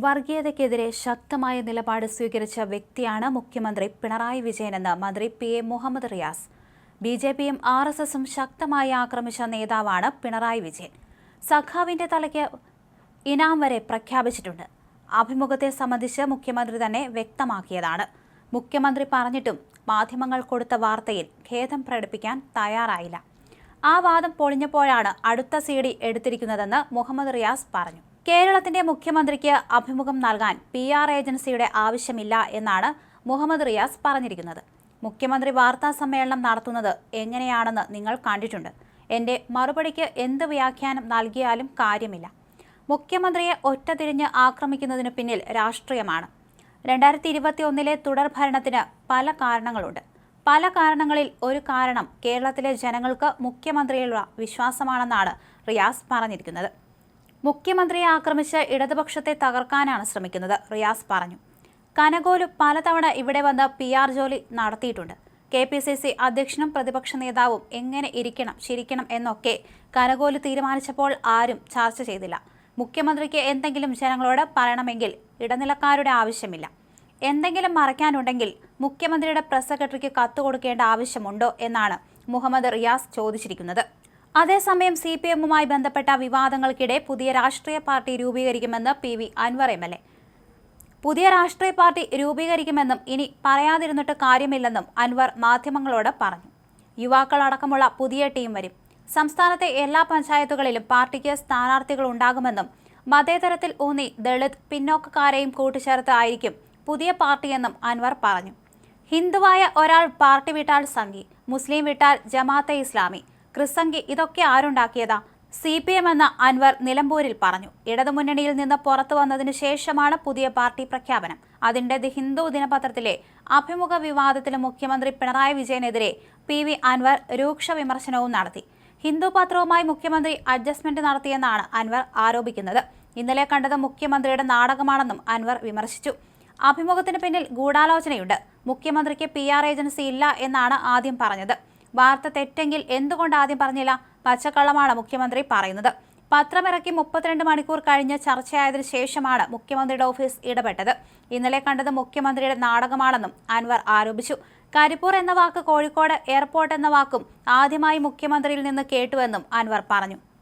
വർഗീയതയ്ക്കെതിരെ ശക്തമായ നിലപാട് സ്വീകരിച്ച വ്യക്തിയാണ് മുഖ്യമന്ത്രി പിണറായി വിജയനെന്ന് മന്ത്രി പി എ മുഹമ്മദ് റിയാസ്. ബി ജെ പിയും ആർ എസ് എസും ശക്തമായി ആക്രമിച്ച നേതാവാണ് പിണറായി വിജയൻ. സഖാവിന്റെ തലയ്ക്ക് ഇനാം വരെ പ്രഖ്യാപിച്ചിട്ടുണ്ട്. അഭിമുഖത്തെ സംബന്ധിച്ച് മുഖ്യമന്ത്രി തന്നെ വ്യക്തമാക്കിയതാണ്. മുഖ്യമന്ത്രി പറഞ്ഞിട്ടും മാധ്യമങ്ങൾ കൊടുത്ത വാർത്തയിൽ ഖേദം പ്രകടിപ്പിക്കാൻ തയ്യാറായില്ല. ആ വാദം പൊളിഞ്ഞപ്പോഴാണ് അടുത്ത സി ഡി എടുത്തിരിക്കുന്നതെന്ന് മുഹമ്മദ് റിയാസ് പറഞ്ഞു. കേരളത്തിന്റെ മുഖ്യമന്ത്രിക്ക് അഭിമുഖം നൽകാൻ പി ആർ ഏജൻസിയുടെ ആവശ്യമില്ല എന്നാണ് മുഹമ്മദ് റിയാസ് പറഞ്ഞിരിക്കുന്നത്. മുഖ്യമന്ത്രി വാർത്താ സമ്മേളനം നടത്തുന്നത് എങ്ങനെയാണെന്ന് നിങ്ങൾ കണ്ടിട്ടുണ്ട്. എന്റെ മറുപടിക്ക് എന്ത് വ്യാഖ്യാനം നൽകിയാലും കാര്യമില്ല. മുഖ്യമന്ത്രിയെ ഒറ്റതിരിഞ്ഞ് ആക്രമിക്കുന്നതിന് പിന്നിൽ രാഷ്ട്രീയമാണ്. രണ്ടായിരത്തി ഇരുപത്തി ഒന്നിലെ തുടർ ഭരണത്തിന് പല കാരണങ്ങളുണ്ട്. പല കാരണങ്ങളിൽ ഒരു കാരണം കേരളത്തിലെ ജനങ്ങൾക്ക് മുഖ്യമന്ത്രിയിലുള്ള വിശ്വാസമാണെന്നാണ് റിയാസ് പറഞ്ഞിരിക്കുന്നത്. മുഖ്യമന്ത്രിയെ ആക്രമിച്ച് ഇടതുപക്ഷത്തെ തകർക്കാനാണ് ശ്രമിക്കുന്നത് റിയാസ് പറഞ്ഞു. കനകോലു പലതവണ ഇവിടെ വന്ന് പി ആർ ജോലി നടത്തിയിട്ടുണ്ട്. കെ പി സി സി അധ്യക്ഷനും പ്രതിപക്ഷ നേതാവും എങ്ങനെ ഇരിക്കണം ചിരിക്കണം എന്നൊക്കെ കനകോലു തീരുമാനിച്ചപ്പോൾ ആരും ചർച്ച ചെയ്തില്ല. മുഖ്യമന്ത്രിക്ക് എന്തെങ്കിലും ജനങ്ങളോട് പറയണമെങ്കിൽ ഇടനിലക്കാരുടെ ആവശ്യമില്ല. എന്തെങ്കിലും മറയ്ക്കാനുണ്ടെങ്കിൽ മുഖ്യമന്ത്രിയുടെ പ്രസ് സെക്രട്ടറിക്ക് കത്ത് കൊടുക്കേണ്ട ആവശ്യമുണ്ടോ എന്നാണ് മുഹമ്മദ് റിയാസ് ചോദിച്ചിരിക്കുന്നത്. അതേസമയം സി പി എമ്മുമായി ബന്ധപ്പെട്ട വിവാദങ്ങൾക്കിടെ പുതിയ രാഷ്ട്രീയ പാർട്ടി രൂപീകരിക്കുമെന്ന് P V Anvar M L A. പുതിയ രാഷ്ട്രീയ പാർട്ടി രൂപീകരിക്കുമെന്നും ഇനി പറയാതിരുന്നിട്ട് കാര്യമില്ലെന്നും അൻവർ മാധ്യമങ്ങളോട് പറഞ്ഞു. യുവാക്കളടക്കമുള്ള പുതിയ ടീം വരും. സംസ്ഥാനത്തെ എല്ലാ പഞ്ചായത്തുകളിലും പാർട്ടിക്ക് സ്ഥാനാർത്ഥികൾ ഉണ്ടാകുമെന്നും മതേതരത്തിൽ ഊന്നി ദളിത് പിന്നോക്കക്കാരെയും കൂട്ടിച്ചേർത്ത് ആയിരിക്കും പുതിയ പാർട്ടിയെന്നും അൻവർ പറഞ്ഞു. ഹിന്ദുവായ ഒരാൾ പാർട്ടി വിട്ടാൽ സംഘി മുസ്ലിം വിട്ടാൽ ജമാഅത്തെ ഇസ്ലാമി ക്രിസംഗി ഇതൊക്കെ ആരുണ്ടാക്കിയതാ? സി പി എം എന്ന അൻവർ നിലമ്പൂരിൽ പറഞ്ഞു. ഇടതുമുന്നണിയിൽ നിന്ന് പുറത്തു വന്നതിന് ശേഷമാണ് പുതിയ പാർട്ടി പ്രഖ്യാപനം. അതിന്റെ ദി ഹിന്ദു ദിനപത്രത്തിലെ അഭിമുഖ വിവാദത്തിൽ മുഖ്യമന്ത്രി പിണറായി വിജയനെതിരെ പി വി അൻവർ രൂക്ഷ വിമർശനവും നടത്തി. ഹിന്ദു പത്രവുമായി മുഖ്യമന്ത്രി അഡ്ജസ്റ്റ്മെന്റ് നടത്തിയെന്നാണ് അൻവർ ആരോപിക്കുന്നത്. ഇന്നലെ കണ്ടത് മുഖ്യമന്ത്രിയുടെ നാടകമാണെന്നും അൻവർ വിമർശിച്ചു. അഭിമുഖത്തിന് പിന്നിൽ ഗൂഢാലോചനയുണ്ട്. മുഖ്യമന്ത്രിക്ക് പി ആർ ഏജൻസി ഇല്ല എന്നാണ് ആദ്യം പറഞ്ഞത്. വാർത്ത തെറ്റെങ്കിൽ എന്തുകൊണ്ട് ആദ്യം പറഞ്ഞില്ല? പച്ചക്കള്ളമാണ് മുഖ്യമന്ത്രി പറയുന്നത്. പത്രമിറക്കി മുപ്പത്തിരണ്ട് മണിക്കൂർ കഴിഞ്ഞ് ചർച്ചയായതിനു ശേഷമാണ് മുഖ്യമന്ത്രിയുടെ ഓഫീസ് ഇടപെട്ടത്. ഇന്നലെ കണ്ടത് മുഖ്യമന്ത്രിയുടെ നാടകമാണെന്നും അൻവർ ആരോപിച്ചു. കരിപ്പൂർ എന്ന വാക്ക് കോഴിക്കോട് എയർപോർട്ട് എന്ന വാക്കും ആദ്യമായി മുഖ്യമന്ത്രിയിൽ നിന്ന് കേട്ടുവെന്നും അൻവർ പറഞ്ഞു.